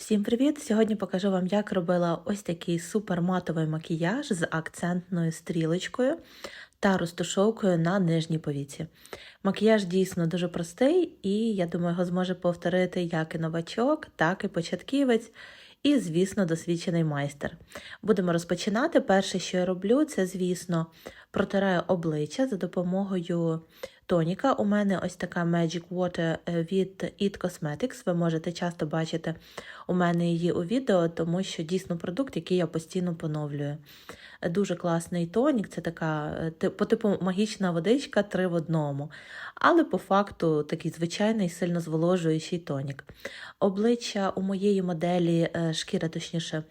Всім привіт! Сьогодні покажу вам, як робила ось такий супер матовий макіяж з акцентною стрілочкою та розтушовкою на нижній повіці. Макіяж дійсно дуже простий, і я думаю, його зможе повторити як і новачок, так і початківець, і, звісно, досвідчений майстер. Будемо розпочинати. Перше, що я роблю, це, звісно, протираю обличчя за допомогою тоніка. У мене ось така Magic Water е, від It Cosmetics. Ви можете часто бачити у мене її у відео, тому що дійсно продукт, який я постійно поновлюю. Дуже класний тонік, це така е, по типу магічна водичка три в одному. Але по факту такий звичайний сильно зволожуючий тонік. Обличчя у моєї моделі, е, шкіра, точніше,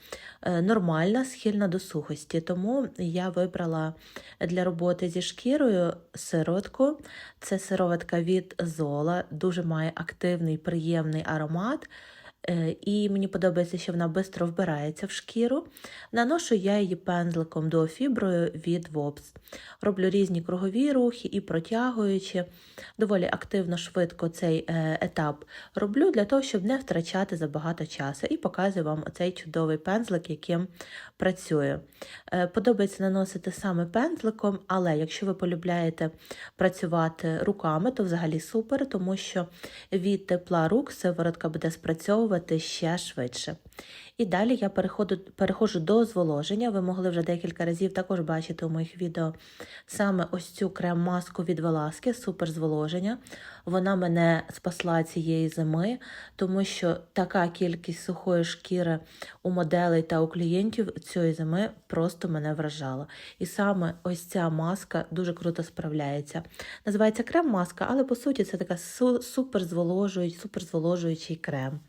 е, нормальна, схильна до сухості, тому я вибрала для роботи зі шкірою сироватку. Це сироватка від Зола, дуже має активний, приємний аромат. Е, І мені подобається, що вона швидко вбирається в шкіру. Наношу я її пензликом до фіброю від Wops. Роблю різні кругові рухи і протягуючи доволі активно, швидко цей е, етап роблю для того, щоб не втрачати забагато часу. І показую вам оцей чудовий пензлик, яким працюю. Е, Подобається наносити саме пензликом, але якщо ви полюбляєте працювати руками, то взагалі супер, тому що від тепла рук сиворотка буде спрацьовувати ще швидше. І далі я переходжу до зволоження. Ви могли вже декілька разів також бачити у моїх відео саме ось цю крем-маску від Веласки, супер зволоження. Вона мене спасла цієї зими, тому що така кількість сухої шкіри у моделей та у клієнтів цієї зими просто мене вражала. І саме ось ця маска дуже круто справляється. Називається крем-маска, але по суті це така су- супер зволожуючий, супер крем.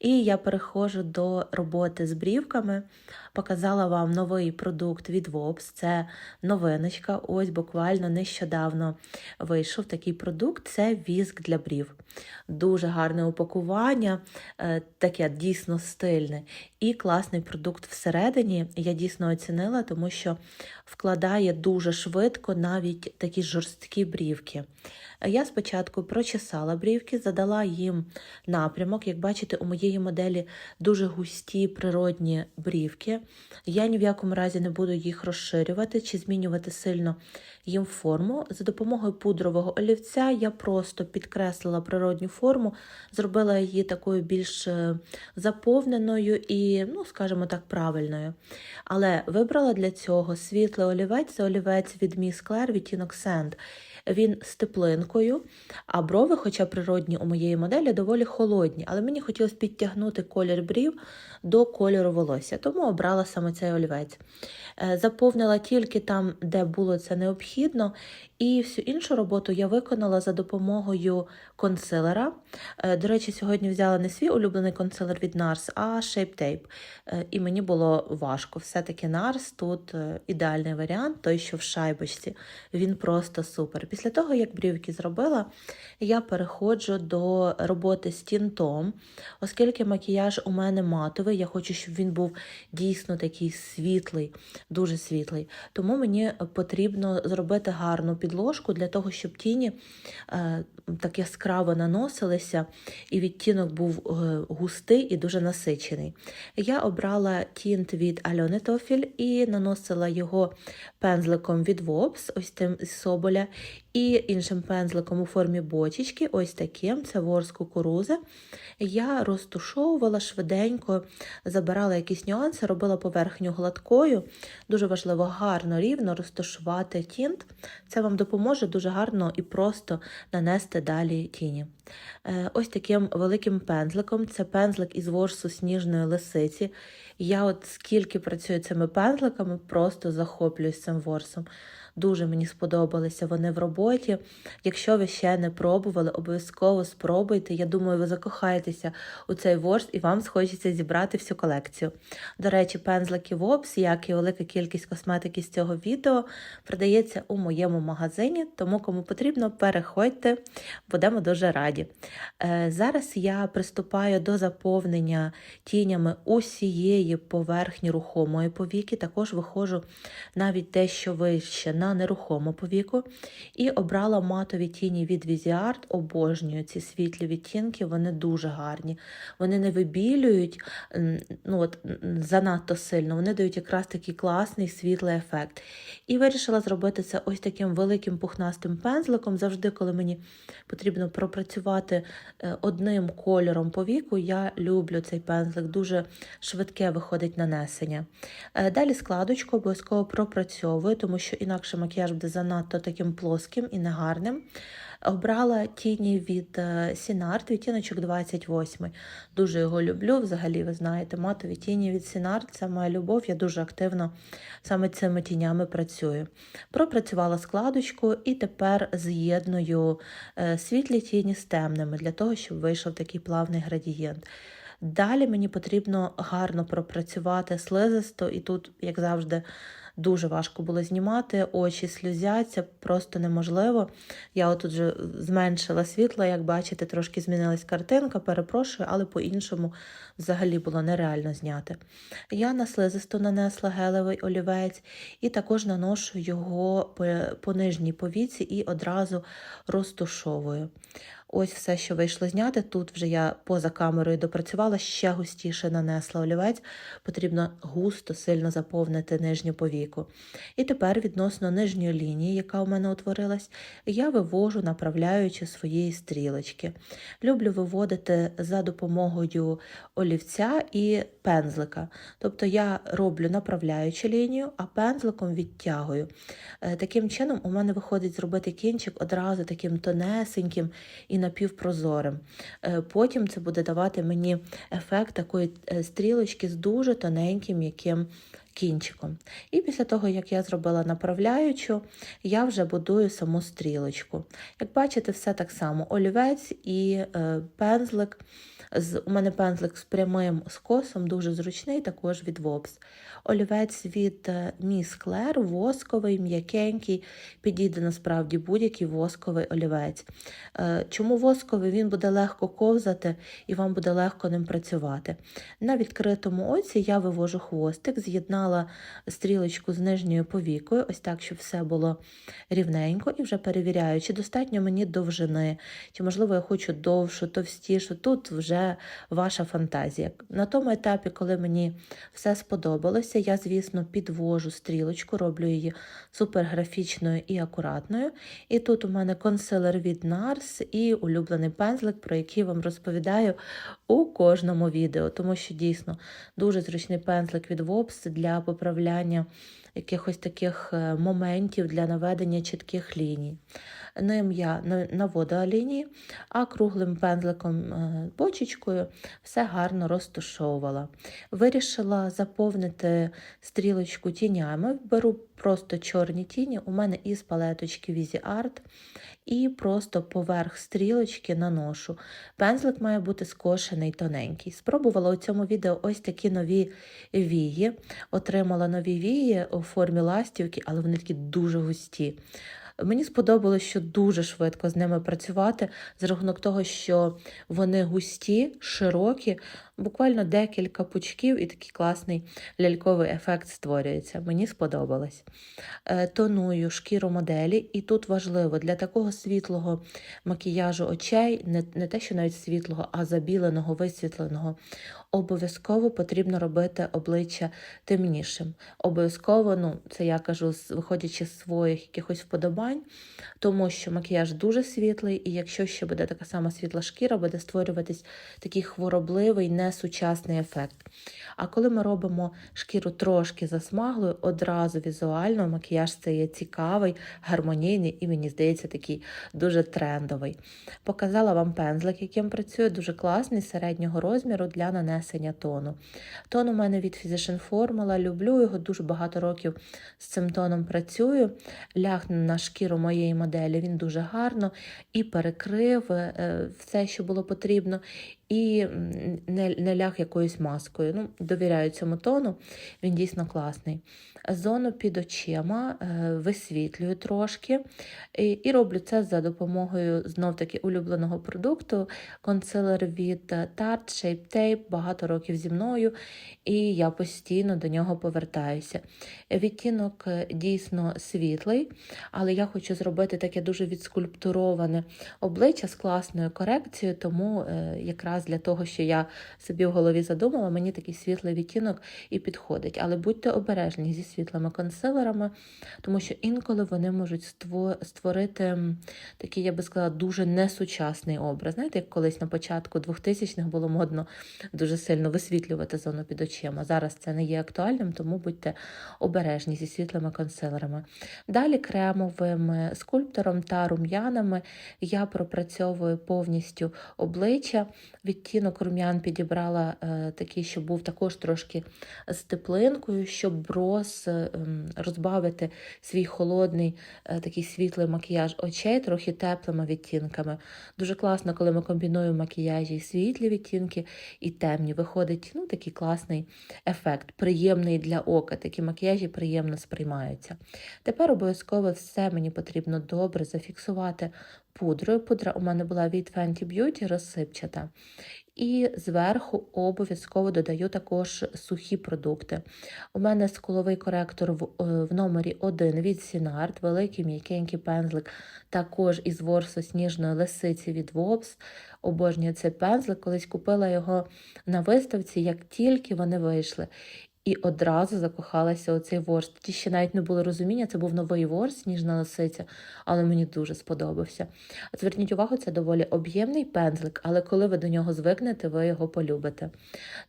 І я переходжу до роботи з брівками. Показала вам новий продукт від Wops. Це новиночка. Ось буквально нещодавно вийшов такий продукт. Це віск для брів. Дуже гарне упакування, е, таке дійсно стильне. І класний продукт всередині. Я дійсно оцінила, тому що вкладає дуже швидко навіть такі жорсткі брівки. Я спочатку прочесала брівки, задала їм напрямок. Як бачите, у моєї моделі дуже густі природні брівки. Я ні в якому разі не буду їх розширювати чи змінювати сильно їм форму. За допомогою пудрового олівця я просто підкреслила природню форму, зробила її такою більш е, заповненою і, ну, скажімо так, правильною. Але вибрала для цього світлий олівець, це олівець від Miss Claire відтінок Sand. Він з теплинкою, а брови, хоча природні у моєї моделі, доволі холодні, але мені хотілося підтягнути колір брів до кольору волосся, тому обрала саме цей олівець. Е, Заповнила тільки там, де було це необхідно, і всю іншу роботу я виконала за допомогою консилера. Е, До речі, сьогодні взяла не свій улюблений консилер від NARS, а Shape Tape. Е, І мені було важко. Все-таки NARS тут е, ідеальний варіант, той, що в шайбочці. Він просто супер. Після того, як брівки зробила, я переходжу до роботи з тінтом, оскільки макіяж у мене матовий, я хочу, щоб він був дійсно такий світлий, дуже світлий. Тому мені потрібно зробити гарну підложку для того, щоб тіні е, так яскраво наносилися, і відтінок був е, густий і дуже насичений. Я обрала тінт від Альони Тофіль і наносила його пензликом від Вопс, ось тим з Соболя, і іншим пензликом у формі бочечки, ось таким, це ворс кукурузи. Я розтушовувала швиденько, забирала якісь нюанси, робила поверхню гладкою. Дуже важливо гарно, рівно розташувати тінт. Це вам допоможе дуже гарно і просто нанести далі тіні. Е, Ось таким великим пензликом. Це пензлик із ворсу сніжної лисиці. Я от скільки працюю цими пензликами, просто захоплююсь цим ворсом. Дуже мені сподобалися вони в роботі. Якщо ви ще не пробували, обов'язково спробуйте. Я думаю, ви закохаєтеся у цей ворс і вам схочеться зібрати всю колекцію. До речі, пензлики Wops, як і велика кількість косметики з цього відео, продається у моєму магазині, тому кому потрібно, переходьте, будемо дуже раді. Е, Зараз я приступаю до заповнення тінями усієї поверхні рухомої повіки. Також виходжу навіть те, що вище на нерухому повіку і обрала матові тіні від Viziart. Обожнюю ці світлі відтінки, вони дуже гарні. Вони не вибілюють ну, от, занадто сильно, вони дають якраз такий класний світлий ефект. І вирішила зробити це ось таким великим пухнастим пензликом. Завжди, коли мені потрібно пропрацювати е, одним кольором по віку, я люблю цей пензлик, дуже швидке виходить нанесення. Е, Далі складочку обов'язково пропрацьовую, тому що інакше макіяж буде занадто таким плоским і негарним. Обрала тіні від е, Сінарт, відтіночок 28. Дуже його люблю. Взагалі, ви знаєте, матові тіні від Сінарт це моя любов. Я дуже активно саме цими тінями працюю. Пропрацювала складочку і тепер з'єдную е, світлі тіні з темними для того, щоб вийшов такий плавний градієнт. Далі мені потрібно гарно пропрацювати слизисто, і тут, як завжди, дуже важко було знімати, очі сльозяться, просто неможливо. Я отут вже зменшила світло, як бачите, трошки змінилась картинка, перепрошую, але по-іншому взагалі було нереально зняти. Я на слизисто нанесла гелевий олівець і також наношу його по нижній повіці і одразу розтушовую. Ось все, що вийшло зняти. Тут вже я поза камерою допрацювала, ще густіше нанесла олівець. Потрібно густо, сильно заповнити нижню повіку. І тепер відносно нижньої лінії, яка у мене утворилась, я вивожу, направляючи своєї стрілочки. Люблю виводити за допомогою олівця і пензлика. Тобто я роблю направляючу лінію, а пензликом відтягую. Е, Таким чином, у мене виходить зробити кінчик одразу таким тонесеньким і напівпрозорим. Е, Потім це буде давати мені ефект такої е, стрілочки з дуже тоненьким м'яким кінчиком. І після того, як я зробила направляючу, я вже будую саму стрілочку. Як бачите, все так само: олівець і пензлик. З, у мене пензлик з прямим скосом, дуже зручний, також від Вопс. Олівець від е, Міс Клер, восковий, м'якенький, підійде насправді будь-який восковий олівець. Е, Чому восковий? Він буде легко ковзати і вам буде легко ним працювати. На відкритому оці я вивожу хвостик, з'єднала стрілочку з нижньою повікою, ось так, щоб все було рівненько, і вже перевіряю, чи достатньо мені довжини, чи, можливо, я хочу довшу, товстішу. Тут вже ваша фантазія. На тому етапі, коли мені все сподобалося, я, звісно, підвожу стрілочку, роблю її суперграфічною і акуратною. І тут у мене консилер від NARS і улюблений пензлик, про який вам розповідаю у кожному відео, тому що дійсно дуже зручний пензлик від Wops для поправляння якихось таких е, моментів для наведення чітких ліній. Ним я на- наводила лінії, а круглим пензликом е, бочечкою все гарно розташовувала. Вирішила заповнити стрілочку тінями. Беру просто чорні тіні. У мене із палеточки Візі Art, і просто поверх стрілочки наношу. Пензлик має бути скошений тоненький. Спробувала у цьому відео ось такі нові вії. Отримала нові вії у формі ластівки, але вони такі дуже густі. Мені сподобалось, що дуже швидко з ними працювати за рахунок того, що вони густі, широкі, буквально декілька пучків, і такий класний ляльковий ефект створюється. Мені сподобалось. Е, Тоную шкіру моделі, і тут важливо для такого світлого макіяжу очей, не, не те, що навіть світлого, а забіленого, висвітленого, обов'язково потрібно робити обличчя темнішим. Обов'язково, ну, це я кажу, виходячи з своїх якихось вподобань, тому що макіяж дуже світлий, і якщо ще буде така сама світла шкіра, буде створюватись такий хворобливий, несучасний ефект. А коли ми робимо шкіру трошки засмаглою, одразу візуально макіяж стає цікавий, гармонійний і, мені здається, такий дуже трендовий. Показала вам пензлик, яким працює, дуже класний, середнього розміру для нанесення тону. Тон у мене від Physician Formula, люблю його, дуже багато років з цим тоном працюю. Лягне на шкіру моєї моделі, він дуже гарно і перекрив е, все, що було потрібно. І не, не ляг якоюсь маскою. Ну, довіряю цьому тону, він дійсно класний. Зону під очима е, висвітлюю трошки і, і роблю це за допомогою знов-таки улюбленого продукту консилер від Tarte Shape Tape, багато років зі мною, і я постійно до нього повертаюся. Відтінок е, дійсно світлий, але я хочу зробити таке дуже відскульптуроване обличчя з класною корекцією, тому е, якраз для того, що я собі в голові задумала, мені такий світлий відтінок і підходить. Але будьте обережні зі світлими консилерами, тому що інколи вони можуть створити такий, я би сказала, дуже несучасний образ. Знаєте, як колись на початку 2000-х було модно дуже сильно висвітлювати зону під очима. Зараз це не є актуальним, тому будьте обережні зі світлими консилерами. Далі кремовим скульптором та рум'янами я пропрацьовую повністю обличчя. Відтінок рум'ян підібрала е, такий, що був також трошки з теплинкою, щоб роз, е, розбавити свій холодний, е, такий світлий макіяж очей трохи теплими відтінками. Дуже класно, коли ми комбінуємо макіяжі світлі відтінки, і темні. Виходить ну, такий класний ефект, приємний для ока. Такі макіяжі приємно сприймаються. Тепер обов'язково все мені потрібно добре зафіксувати пудрою. Пудра у мене була від Fenty Beauty розсипчата. І зверху обов'язково додаю також сухі продукти. У мене скуловий коректор в, е, в номері 1 від Сінарт, великий м'якенький пензлик, також із ворсу сніжної лисиці від Вопс. Обожнюю цей пензлик. Колись купила його на виставці, як тільки вони вийшли. І одразу закохалася у цей ворс. Тоді ще навіть не було розуміння, це був новий ворс, ніжна лисиця, але мені дуже сподобався. Зверніть увагу, це доволі об'ємний пензлик, але коли ви до нього звикнете, ви його полюбите.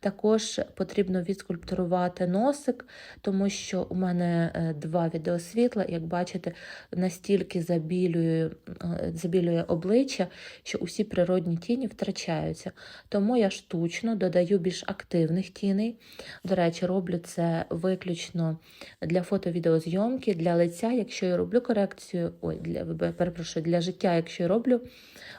Також потрібно відскульптурувати носик, тому що у мене е, два відеосвітла, як бачите, настільки забілює, е, забілює обличчя, що усі природні тіні втрачаються. Тому я штучно додаю більш активних тіней. До речі, роблю це виключно для фото-відеозйомки, для лиця, якщо я роблю корекцію, ой, для перепрошую, для життя, якщо я роблю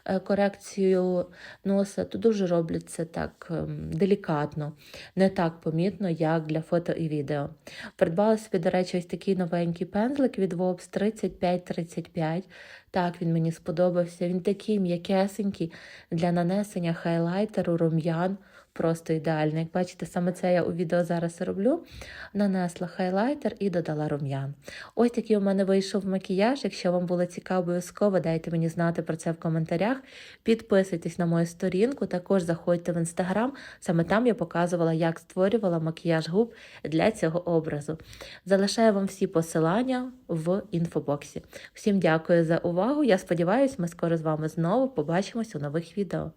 е, корекцію носа, то дуже роблю це так ем, делікатно, не так помітно, як для фото і відео. Придбала собі, до речі, ось такий новенький пензлик від Vops 3535. Так, він мені сподобався. Він такий м'якесенький для нанесення хайлайтеру, рум'ян. Просто ідеально. Як бачите, саме це я у відео зараз роблю. Нанесла хайлайтер і додала рум'ян. Ось такий у мене вийшов макіяж. Якщо вам було цікаво, обов'язково дайте мені знати про це в коментарях. Підписуйтесь на мою сторінку, також заходьте в інстаграм. Саме там я показувала, як створювала макіяж губ для цього образу. Залишаю вам всі посилання в інфобоксі. Всім дякую за увагу. Я сподіваюся, ми скоро з вами знову побачимось у нових відео.